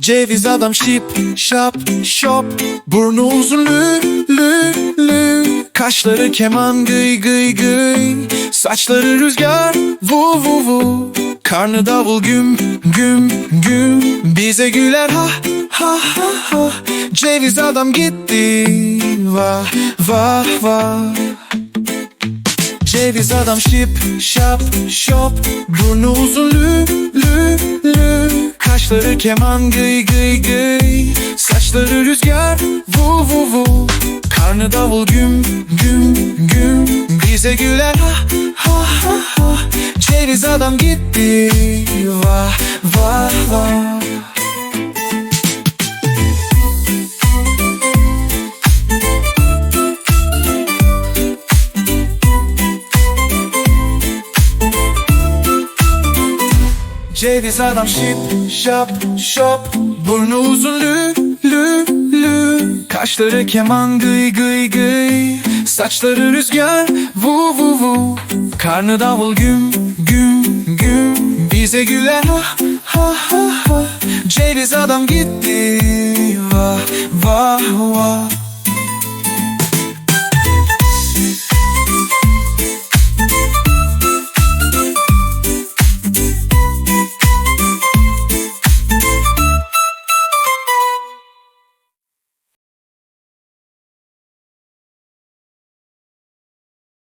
Ceviz adam şip şap şop. Burnu uzun lü lü lü. Kaşları keman gıy gıy gıy. Saçları rüzgar vu vu vu. Karnı davul güm güm güm. Bize güler ha ha ha ha. Ceviz adam gitti. Vah vah vah. Ceviz adam şip şap şop. Burnu uzun lü Kaşları keman gıy gıy gıy. Saçları rüzgar vu vu vu. Karnı davul güm güm güm. Bize güler ha ha ha ha. Ceviz adam gitti. Vah vah Ceviz adam şip şap şop Burnu uzun lü lü lü. Kaşları keman gıy gıy gıy. Saçları rüzgar vu vu vu. Karnı davul güm güm güm. Bize güler ha ha ha ha. Ceviz adam gitti. Vah vah vah